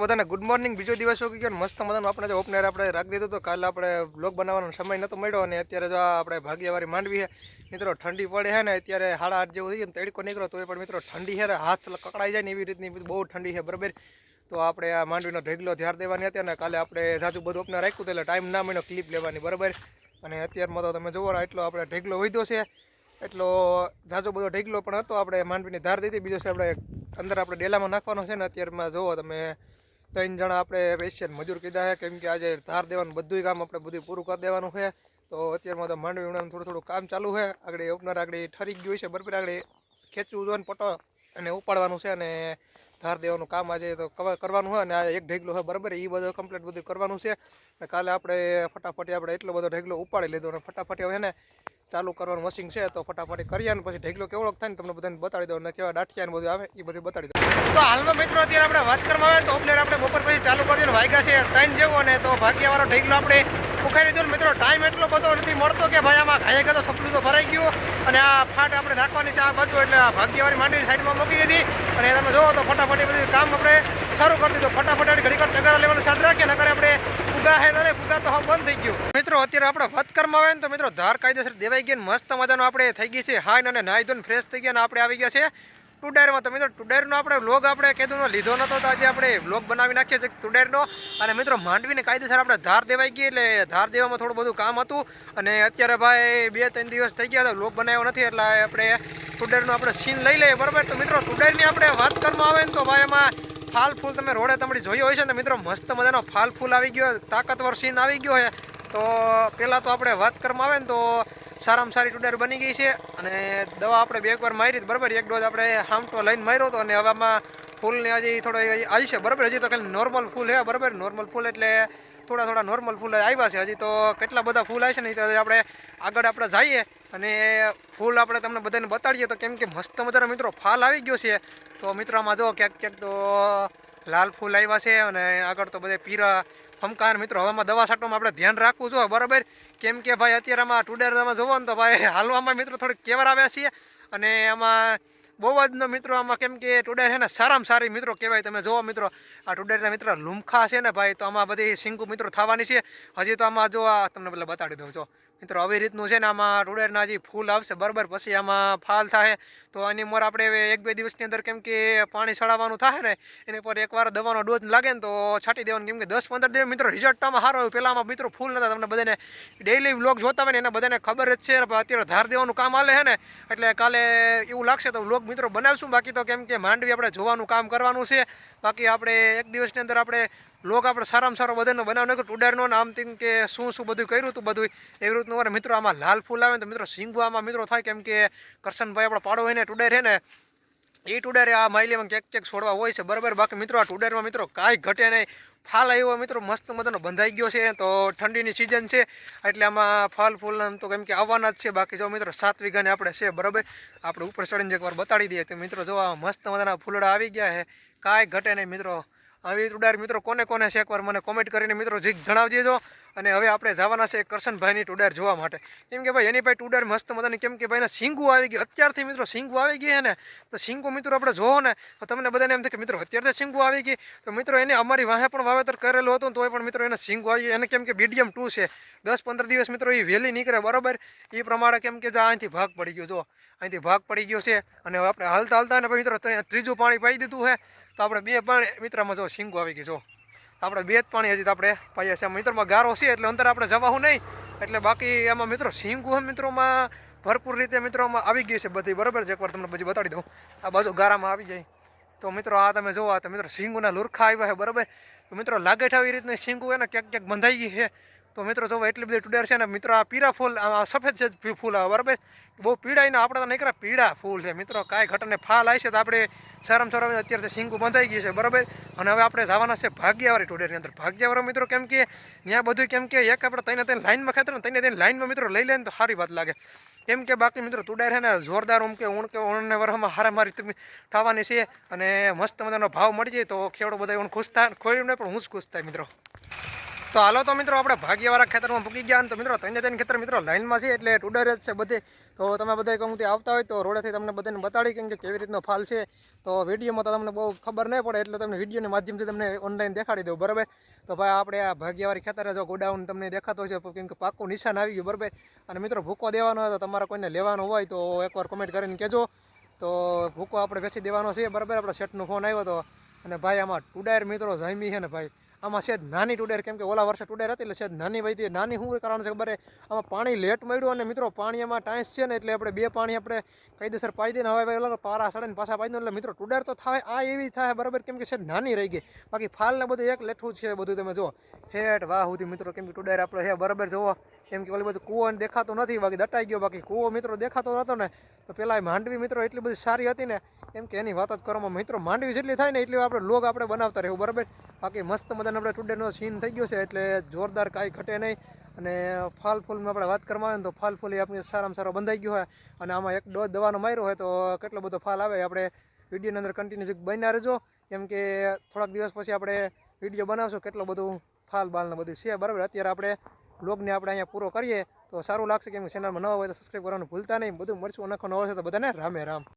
બધાને good morning બીજો દિવસ હોઈ ગયો મસ્ત મજાનું આપણે જે ઓપનર આપણે રાખી દીધો તો કાલે આપણે બ્લોગ બનાવવાનો સમય નહોતો મળ્યો અને અત્યારે જો આપણે ભાગ્યવાળી માંડવી છે. મિત્રો ઠંડી પડે છે ને, અત્યારે સાડા આઠ જેવું થઈ ગયું ને તડકો નીકળો તો એ પણ મિત્રો ઠંડી છે હાથ કકડાઈ જાય ને એવી રીતની બહુ ઠંડી છે, બરાબર? તો આપણે આ માંડવીનો ઢેગલો ધ્યાન દેવાની હતી અને કાલે આપણે જાજુ બધું ઓપનર રાખ્યું હતું એટલે ટાઈમ ના મળ્યો ક્લિપ લેવાની, બરાબર? અને અત્યારમાં તો તમે જુઓ એટલો આપણે ઢેગલો વધ્યો છે. એટલો જાજો બધો ઢેગલો પણ હતો, આપણે માંડવીની ધાર દીધી. બીજો છે આપણે અંદર આપણે ડેલામાં નાખવાનો છે ને, અત્યારમાં જુઓ તમે ત્રણ જણા આપણે સ્પેશિયલ મજૂર કીધા છે, કેમ કે આજે ધાર દેવાનું બધું કામ આપણે બધું પૂરું કરી દેવાનું છે. તો અત્યારમાં તો માંડવી ઉણાનું થોડું થોડું કામ ચાલુ છે. આગળ ઓપનર આગળ ઠરી ગયું છે, બરાબર આગળ ખેંચવું જોઈએ પટો અને ઉપાડવાનું છે અને ધાર દેવાનું કામ આજે તો કરવાનું હોય અને આ એક ઢેગલો છે બરાબર? એ બધું કમ્પ્લીટ બધું કરવાનું છે. અને કાલે આપણે ફટાફટી આપણે એટલો બધો ઢેગલો ઉપાડી લીધો અને ફટાફટી હવે ને ચાલુ કરવાનું મશીન છે, તો ફટાફટી કરીએ અને પછી ઢેગલો કેવડો થાય ને તમને બધાને બતાડી દો અને કેવા દાઠિયા ને બધું આવે એ બધું બતાડી દો તો હાલમાં મિત્રો અત્યારે આપણે વાત કરવામાં આવે તો ઓપનર આપણે બપોર પછી ચાલુ કરી દો વાગ્યા છે ત્રણ જેવો અને તો ભાગ્યવાળો ઢેગલો આપણે ઉખાડી દીધો મિત્રો ટાઈમ એટલો બધો નથી મળતો કે ભાઈ આમાં ઘાયે ગયો સપલું તો ભરાઈ ગયું. અને આ ફાટ આપણે નાખવાની છે આ બાજુ, એટલે આ ભાગ્યવાળી માંડવી સાઈડમાં મૂકી દીધી. અને તમે જોવો તો ફટાફટ બધું કામ આપણે શરૂ કરી દીધું. ફટાફટ ઘડીક ટગારા લેવાનું ચાલુ રાખીએ, નકર આપણે ફુગા હે ને ફુગા તો હા બંધ થઈ ગયું. મિત્રો, અત્યારે આપણે વાત કરવામાં આવે ને તો મિત્રો ધાર કાયદેસર દેવાઈ ગઈ મસ્ત મજાનો આપણે થઈ ગઈ છે. હાઈન અને નાહી ધોઈને ફ્રેશ થઈ ગયા અને આપણે આવી ગયા છે. ટુડેરમાં તો મિત્રો ટુડેરનો આપણે વ્લોગ આપણે કીધું લીધો નતો તો આજે આપણે વ્લોગ બનાવી નાખીએ છીએ ટુડેરનો અને મિત્રો માંડવીને કાયદેસર આપણે ધાર દેવાઈ ગઈ એટલે ધાર દેવામાં થોડું બધું કામ હતું. અને અત્યારે ભાઈ બે ત્રણ દિવસ થઈ ગયા તો વ્લોગ બનાવ્યો નથી એટલે આપણે ટુડેરનો આપણે સીન લઈ લઈએ બરાબર. તો મિત્રો ટુડેરની આપણે વાત કરવામાં આવે ને તો ભાઈ એમાં ફાલ ફૂલ તમે રોડે તમારી જોયો હોય છે ને મિત્રો મસ્ત મજાનો ફાલ ફૂલ આવી ગયો તાકાતવર સીન આવી ગયો છે તો પહેલાં તો આપણે વાત કરવામાં આવે ને તો સારામાં સારી ટુડર બની ગઈ છે અને દવા આપણે બે એકવાર મારી બરાબર? એક ડોઝ આપણે હામટો લઈને માર્યો હતો અને હવે આમાં ફૂલને હજી થોડો આવી છે, બરાબર? હજી તો ખાલી નોર્મલ ફૂલ છે, બરાબર? નોર્મલ ફૂલ એટલે થોડા થોડા નોર્મલ ફૂલ આવ્યા છે. હજી તો કેટલા બધા ફૂલ આવે છે ને તો આપણે આગળ આપણે જઈએ અને ફૂલ આપણે તમને બધાને બતાડીએ. તો કેમ કે મસ્ત મજાનો મિત્રો ફાલ આવી ગયો છે. તો મિત્રો આમાં જો ક્યાંક ક્યાંક તો લાલ ફૂલ આવ્યા છે અને આગળ તો બધે પીરા ફમકાર મિત્રો, હવામાં દવા છાંટવામાં આપણે ધ્યાન રાખવું જોઈએ, બરાબર? કેમ કે ભાઈ, અત્યારે આમાં ટુડેરમાં જોવો ને તો ભાઈ, હાલવામાં મિત્રો થોડીક કેવર આવ્યા છીએ. અને આમાં બહુ જ મિત્રો આમાં કેમ કે ટુડેર છે ને, સારામાં સારી મિત્રો કહેવાય. તમે જોવો મિત્રો, આ ટુડેરના મિત્રો લુમખા છે ને ભાઈ, તો આમાં બધી સિંગુ મિત્રો થવાની છે. હજી તો આમાં જો આ, તમને પેલા બતાડી દઉં છો મિત્રો, આવી રીતનું છે ને આમાં રૂડેરના જે ફૂલ આવશે, બરાબર પછી આમાં ફાલ થાય તો એની મોર આપણે એક બે દિવસની અંદર કેમ કે પાણી ચડાવવાનું થાય ને, એની પર એકવાર દવાનો ડોઝ લાગે ને તો છાંટી દેવાનું. કેમ કે દસ પંદર દિવસ, મિત્રો રિઝલ્ટમાં સારો આવ્યું. પહેલાં આમાં મિત્રો ફૂલ નતા, તમને બધાને ડેઈલી વ્લોગ જોતા હોય ને એને બધાને ખબર જ છે. અત્યારે ધાર દેવાનું કામ હાલે છે ને, એટલે કાલે એવું લાગશે તો વ્લોગ મિત્રો બનાવશું. બાકી તો કેમ કે માંડવી આપણે જોવાનું કામ કરવાનું છે. બાકી આપણે એક દિવસની અંદર આપણે લોક આપણે સારામાં સારો બધાનો બનાવ નહીં ટુડારનો ને આમ તેમ કે શું શું બધું કર્યું હતું બધું એવી રીતનું મારે મિત્રો આમાં લાલ ફૂલ આવે ને તો મિત્રો સિંગુ આમાં મિત્રો થાય કેમ કે કરશનભાઈ આપણો પાડો હોય ને ટુડેર છે ને એ ટુડેરે આ માઇલીમાં ક્યાંક ક્યાંક છોડવા હોય છે. બરાબર, બાકી મિત્રો આ ટુડેરમાં મિત્રો કાંઈ ઘટે નહીં. ફાલ આવ્યો મિત્રો, મસ્ત મજાનો બંધાઈ ગયો છે તો ઠંડીની સિઝન છે. એટલે આમાં ફાલ ફૂલ તો કેમ કે આવવાના જ છે. બાકી જો મિત્રો સાત વીઘાને આપણે છે, બરાબર? આપણે ઉપર ચડીને એકવાર બતાડી દઈએ. તો મિત્રો જો આ મસ્ત મજાના ફૂલડા આવી ગયા છે. કાંઈ ઘટે નહીં મિત્રો. આવી ટુડાર મિત્રો કોને કોને છે? એકવાર મને કોમેન્ટ કરીને મિત્રો જીક જણાવી દેજો અને હવે આપણે જવાના છે કરશનભાઈની ટુડાર જોવા માટે. કેમ કે ભાઈ, એની ભાઈ ટુડાર મસ્ત મજાની કેમ કે ભાઈને સિંગુ આવી ગયું. અત્યારથી મિત્રો સિંગુ આવી ગઈ ને, તો સિંગુ મિત્રો આપણે જોવો ને, તો તમને બધાને એમ થાય કે મિત્રો અત્યારથી સિંગુ આવી ગઈ. તો મિત્રો એને અમારી વાહે પણ વાવેતર કરેલું હતું તોય પણ મિત્રો એને સિંગુ આવી એને કેમ કે બીડીએમ ટુ છે. દસ પંદર દિવસ મિત્રો એ વહેલી નીકળે, બરાબર? એ પ્રમાણે કેમ કે અહીંથી ભાગ પડી ગયો, જો. અહીંથી ભાગ પડી ગયો છે. અને આપણે હાલતા હાલતા ને મિત્રો ત્રીજું પાણી પાઈ દીધું છે. તો આપણે બે પાણી, મિત્રમાં જો સિંગો આવી ગઈ, જો. આપણે બે જ પાણી હજી આપણે પાઈએ છીએ. મિત્રમાં ગારો છે એટલે અંદર આપણે જવાનું નહીં. એટલે બાકી એમાં મિત્રો સિંગુ મિત્રોમાં, ભરપૂર રીતે મિત્રોમાં આવી ગઈ છે બધી, બરાબર? છે એકવાર તમને પછી બતાડી દઉં. આ બાજુ ગારામાં આવી જાય. તો મિત્રો આ તમે જોવા તો મિત્રો સિંગુના લુરખા આવ્યા છે, બરાબર? તો મિત્રો લાગેઠ આવી રીતની સિંગુ એને ક્યાંક ક્યાંક બંધાઈ ગઈ છે. તો મિત્રો જો એટલી બધી ટુડેર છે ને, મિત્રો આ પીળા ફૂલ, આ સફેદ છે ફૂલ આવે બરાબર? બહુ પીળાઈને આપણે તો નીકળ્યા પીળા ફૂલ છે. મિત્રો, કાંઈ ઘટને ફાલ આવી છે તો આપણે સારામાં સારા અત્યારે સિંગુ બંધાઈ ગયું છે, બરાબર? અને હવે આપણે જવાના છે ભાગ્યાવાળી ટુડેરની અંદર. ભાગ્યાવાળો મિત્રો કેમ કે ત્યાં બધું કેમ કે એક આપણે તઈને તઈને લાઇનમાં ખાતર ને તઈને તઈને લાઇનમાં મિત્રો લઈ લે તો સારી વાત લાગે. કેમ કે બાકી મિત્રો તુડાર છે ને, જોરદાર ઉમ કે ઉણ કે ઉણને વરહમાં હારામારી થવાની છે અને મસ્ત મજાનો ભાવ મળી જાય તો ખેડૂતો બધા ખુશ થાય, ખોયું નહીં પણ હું જ ખુશ થાય મિત્રો. તો હાલો તો મિત્રો, આપણે ભાગ્યવાળા ખેતરમાં પૂકી ગયા તો મિત્રો, ત્રણ ત્રણ ખેતર મિત્રો લાઇનમાં છે એટલે ટુડર જ છે બધે. તો તમે બધા કહું ત્યાં આવતા હોય તો રોડેથી તમને બધાને બતાડી કેમ કે કેવી રીતનો ફાલ છે. તો વિડીયોમાં તો તમને બહુ ખબર નહીં પડે એટલે તમને વિડીયોના માધ્યમથી તમને ઓનલાઈન દેખાડી દઉં, બરાબર? તો ભાઈ, આપણે આ ભાગ્યવાળી ખેતરે જો ગોડાઉન તમને દેખાતો છે, કેમ કે પાક્કું નિશાન આવી ગયું, બરાબર? અને મિત્રો, ભૂકો દેવાનો હોય તો તમારે કોઈને લેવાનો હોય તો એકવાર કોમેન્ટ કરીને કહેજો. તો ભૂકો આપણે બેસી દેવાનો છે, બરાબર? આપણે શેઠનો ફોન આવ્યો હતો અને ભાઈ, આમાં ટુડાયર મિત્રો જામી છે ને ભાઈ. આમાં છે નાની ટુડેર, કેમ કે ઓલા વર્ષે ટુડેર હતી એટલે છે નાની વહી નાની શું કારણ છે ખબર આમાં પાણી લેટ મળ્યું અને મિત્રો પાણી એમાં ટાઈસ છે ને એટલે આપણે બે પાણી આપણે કાયદેસર પાઈ દઈને હવે ઓલા પારા સડે પાછા પાડી દો એટલે મિત્રો ટુડેર તો થાય, આ એવી થાય બરાબર, કેમ કે છે નાની રહી ગઈ. બાકી ફાલને બધું એક લેઠું છે બધું તમે જો હેઠ, વાહ સુધી મિત્રો, કેમ કે ટુડેર આપણે હે બરાબર જોવો કેમ કે ઓલી બધું કૂવો દેખાતો નથી, બાકી દટાઈ ગયો, બાકી કૂવો મિત્રો દેખાતો હતો ને. તો પેલા માંડવી મિત્રો એટલી બધી સારી હતી ને, કેમ કે એની વાત જ કરવામાં મિત્રો માંડવી જેટલી થાય ને એટલી આપણે લોગ આપણે બનાવતા રહેવું, બરાબર? બાકી મસ્ત મજાનો આપણે ટુડેનો સીન થઈ ગયો છે, એટલે જોરદાર કાંઈ ઘટે નહીં. અને ફાલ ફૂલમાં આપણે વાત કરવામાં આવે ને તો ફાલ ફૂલ એ આપણે સારામાં સારો બંધાઈ ગયો હોય. અને આમાં એક ડોઝ દવાનો માર્યો હોય તો કેટલો બધો ફાલ આવે આપણે વિડીયોની અંદર કન્ટિન્યુ બન્યા રહેજો. કેમ કે થોડાક દિવસ પછી આપણે વીડિયો બનાવશું, કેટલો બધું ફાલ બાલને બધું છે, બરાબર? અત્યારે આપણે બ્લોગને આપણે અહીંયા પૂરો કરીએ. તો સારું લાગશે કેમ કે ચેનલમાં નવા હોય તો સબસ્ક્રાઈબ કરવાનું ભૂલતા નહીં. બધું મળશું નખો નવો છે તો બધાને રામે રામ.